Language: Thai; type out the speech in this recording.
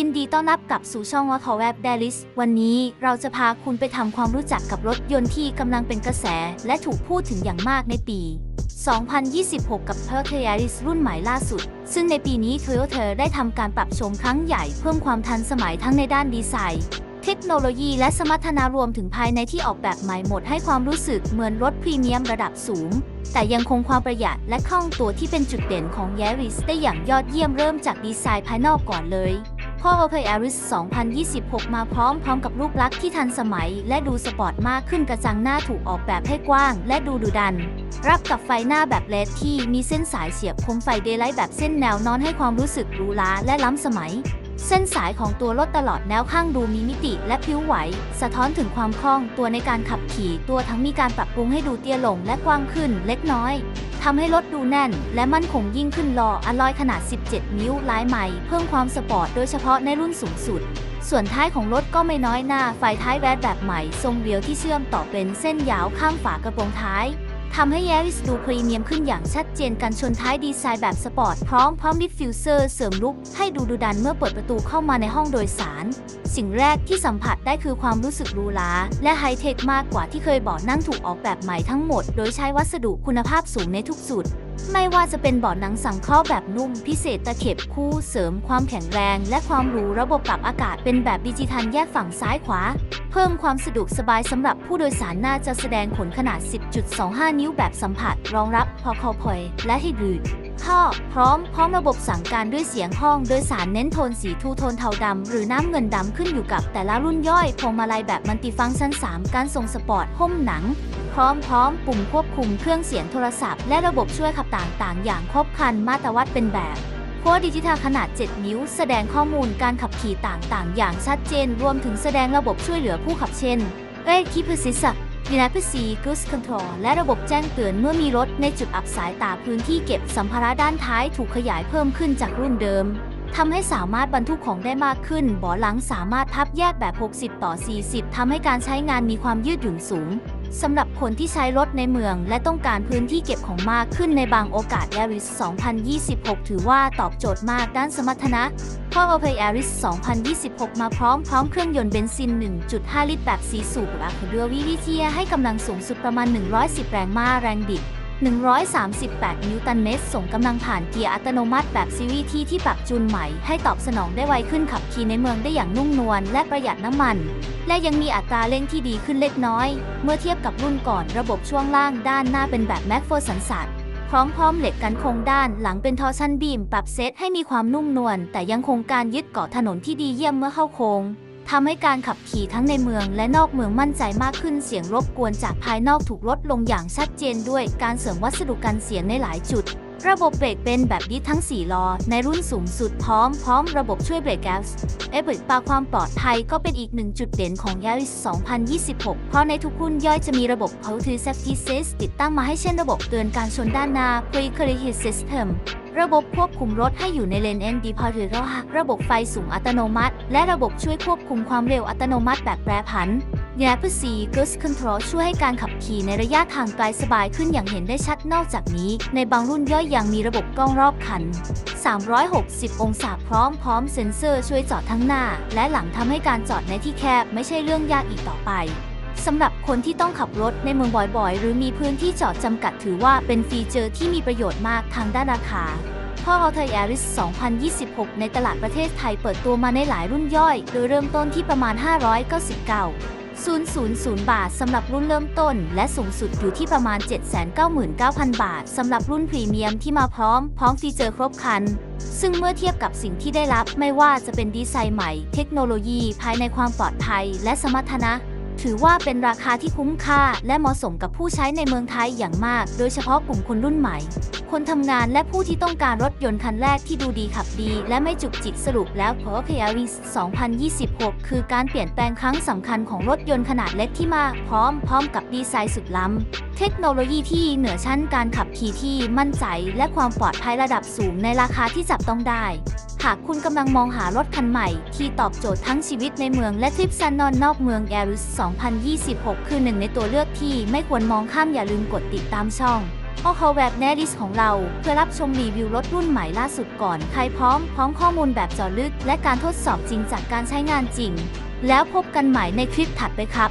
ยินดีต้อนรับกลับสู่ช่องว่าขอแวบเดลิส วันนี้เราจะพาคุณไปทำความรู้จักกับรถยนต์ที่กำลังเป็นกระแส และถูกพูดถึงอย่างมากในปี 2026 กับ Toyota Yaris รุ่นใหม่ล่าสุด ซึ่งในปีนี้ Toyota ได้ทำการปรับโฉมครั้งใหญ่เพิ่มความทันสมัยทั้งในด้านดีไซน์ เทคโนโลยีและสมรรถนะรวมถึงภายในที่ออกแบบใหม่หมดให้ความรู้สึกเหมือนรถพรีเมียมระดับสูง แต่ยังคงความประหยัดและคล่องตัวที่เป็นจุดเด่นของ Yaris ได้อย่างยอดเยี่ยมเริ่มจากดีไซน์ภายนอกก่อนเลย พราะ Opel Aris 2026 มาพร้อมพร้อมกับรูปลักษณ์ที่ทันสมัย และดูสปอร์ตมากขึ้นกระจังหน้าถูกออกแบบให้กว้าง และดูดุดัน รับกับไฟหน้าแบบเลดที่มีเส้นสายเสียบคมไฟเดย์ไลท์แบบเส้นแนวนอนให้ความรู้สึกรูหราและล้ำสมัย เส้นสายของตัวรถตลอดแนวข้างดูมีมิติและพริ้วไหว สะท้อนถึงความคล่องตัวในการขับขี่ตัวทั้งมีการปรับปรุงให้ดูเตี้ยลงและกว้างขึ้นเล็กน้อย ทำให้รถดูแน่น และมั่นคงยิ่งขึ้นลออะลอยขนาด 17 นิ้วลายใหม่ เพิ่มความสปอร์ตโดยเฉพาะในรุ่นสูงสุด ส่วนท้ายของรถก็ไม่น้อยหน้าไฟท้ายแวดแบบใหม่ ทรงเรียวที่เชื่อมต่อเป็นเส้นยาวข้างฝากระโปรงท้าย ทำให้ Yaris ดูพรีเมียมขึ้นอย่างชัดเจนกันชนท้ายดีไซน์แบบสปอร์ต พร้อมพร้อมดิฟฟิวเซอร์เสริมลุกให้ดูดุดันเมื่อเปิดประตูเข้ามาในห้องโดยสาร สิ่งแรกที่สัมผัสได้คือความรู้สึกหรูหราและไฮเทคมากกว่าที่เคยเบาะนั่งถูกออกแบบใหม่ทั้งหมด โดยใช้วัสดุคุณภาพสูงในทุกจุด ไม่ว่าจะเป็นเบาะหนังสังเคราะห์แบบนุ่มพิเศษตะเข็บคู่เสริมความแข็งแรง และความหรูระบบปรับอากาศเป็นแบบดิจิทัลแยกฝั่งซ้ายขวา เพิ่มความสะดวกสบายสำหรับผู้โดยสารน่าจะแสดงผลขนาด 10.25 นิ้วแบบสัมผัส รองรับพอคอพอยและไฮบริดท่อพร้อมพร้อมระบบสั่งการด้วยเสียงห้องโดยสารเน้นโทนสีทูโทนเทาดำหรือน้ำเงินดำขึ้นอยู่กับแต่ละรุ่นย่อยพวงมาลัยแบบมัลติฟังก์ชัน 3 การส่งสปอร์ตห้มหนัง พร้อมพร้อมปุ่มควบคุมเครื่องเสียงโทรศัพท์และระบบช่วยขับต่างๆ อย่างครบครันมาตรวัดเป็นแบบโค้ดดิจิทัลขนาด 7 นิ้ว แสดงข้อมูลการขับขี่ต่างๆ อย่างชัดเจน รวมถึงแสดงระบบช่วยเหลือผู้ขับเช่นเรทคีพซิสดีนาพซีกูสคอนโทรลและระบบแจ้งเตือนเมื่อมีรถในจุดอับสายตาพื้นที่เก็บสัมภาระด้านท้ายถูกขยายเพิ่มขึ้นจากรุ่นเดิมทำให้สามารถบรรทุกของได้มากขึ้นเบาะหลังสามารถพับแยกแบบ 60 ต่อ 40 ทำให้การใช้งานมีความยืดหยุ่นสูง สำหรับคนที่ใช้รถในเมือง และต้องการพื้นที่เก็บของมากขึ้นในบางโอกาส Yaris 2026 ถือว่าตอบโจทย์มากด้านสมรรถนะเพราะ Opel Yaris 2026 มาพร้อมพร้อมเครื่องยนต์เบนซิน 1.5 ลิตรแบบสีสูบอัคเดือวิวิเทียให้กำลังสูงสุดประมาณ 110 แรงม้าแรงบิด 138 นิวตันเมตร ส่งกำลังผ่านเกียร์อัตโนมัติแบบ CVT ที่ปรับจูนใหม่ ให้ตอบสนองได้ไวขึ้นขับขี่ในเมืองได้อย่างนุ่มนวลและประหยัดน้ำมัน และยังมีอัตราเร่งที่ดีขึ้นเล็กน้อย เมื่อเทียบกับรุ่นก่อนระบบช่วงล่างด้านหน้าเป็นแบบแม็กโฟสันสัตพร้อมพร้อมเหล็กกันโครงด้านหลังเป็นทอร์ชันบีม ปรับเซตให้มีความนุ่มนวลแต่ยังคงการยึดเกาะถนนที่ดีเยี่ยมเมื่อเข้าโค้ง ทำให้การขับขี่ทั้งในเมืองและนอกเมืองมั่นใจมากขึ้นเสียงรบกวนจากภายนอกถูกลดลงอย่างชัดเจนด้วยการเสริมวัสดุกันเสียงในหลายจุด ระบบเบรกเป็นแบบดิสทั้ง 4 ล้อ ในรุ่นสูงสุดพร้อมพร้อมระบบช่วยเบรกแก๊สเอเบรกปาความปลอดภัยก็เป็นอีกหนึ่งจุดเด่นของ Yaris 2026 เพราะในทุกรุ่นย่อยจะมีระบบ Auto Safety Assist ติดตั้งมาให้เช่นระบบเตือนการชนด้านหน้า Pre Collision System ระบบควบคุมรถให้อยู่ในเลน ND p a r t i c l ระบบไฟสูงอัตโนมัติ และระบบช่วยควบคุมความเร็วอัตโนมัติแบบแปรผัน y a p c Cruise Control ช่วยให้การขับขี่ในระยะทางไกลสบายขึ้นอย่างเห็นได้ชัดนอกจากนี้ ในบางรุ่นย่อยยังมีระบบกล้องรอบคัน 360 องศาพร้อมพร้อมเซ็นเซอร์ช่วยจอดทั้งหน้า และหลังทำให้การจอดในที่แคบไม่ใช่เรื่องยากอีกต่อไป สำหรับคนที่ต้องขับรถในเมืองบ่อยๆ หรือมีพื้นที่จอดจำกัดถือว่าเป็นฟีเจอร์ที่มีประโยชน์มากทางด้านราคาเพราะ Auto Yaris 2026 ในตลาดประเทศไทยเปิดตัวมาในหลายรุ่นย่อย โดยเริ่มต้นที่ประมาณ 599 000 บาทสำหรับรุ่นเริ่มต้น และสูงสุดอยู่ที่ประมาณ 799,000 บาทสำหรับรุ่นพรีเมียมที่มาพร้อม พร้อมฟีเจอร์ครบครัน ซึ่งเมื่อเทียบกับสิ่งที่ได้รับ ไม่ว่าจะเป็นดีไซน์ใหม่ เทคโนโลยี ภายในความปลอดภัย และสมรรถนะ ถือว่าเป็นราคาที่คุ้มค่าและเหมาะสมกับผู้ใช้ในเมืองไทยอย่างมาก โดยเฉพาะกลุ่มคนรุ่นใหม่ คนทำงานและผู้ที่ต้องการรถยนต์คันแรกที่ดูดีขับดี และไม่จุกจิกสรุปแล้ว Toyota Yaris 2026 คือการเปลี่ยนแปลงครั้งสำคัญของรถยนต์ขนาดเล็กที่มาพร้อมพร้อมกับดีไซน์สุดล้ำ เทคโนโลยีที่เหนือชั้นการขับขี่ที่มั่นใจ และความปลอดภัยระดับสูงในราคาที่จับต้องได้ หากคุณกำลังมองหารถคันใหม่ ที่ตอบโจทย์ทั้งชีวิตในเมืองและทริปซันนอนนอกเมือง Yaris 2026 คือหนึ่งในตัวเลือกที่ไม่ควรมองข้ามอย่าลืมกดติดตามช่อง โอ o แวบแนดิสของเรา เพื่อรับชมรีวิวรถรุ่นใหม่ล่าสุดก่อน ใครพร้อม พร้อมข้อมูลแบบเจาะลึก และการทดสอบจริงจากการใช้งานจริง แล้วพบกันใหม่ในคลิปถัดไปครับ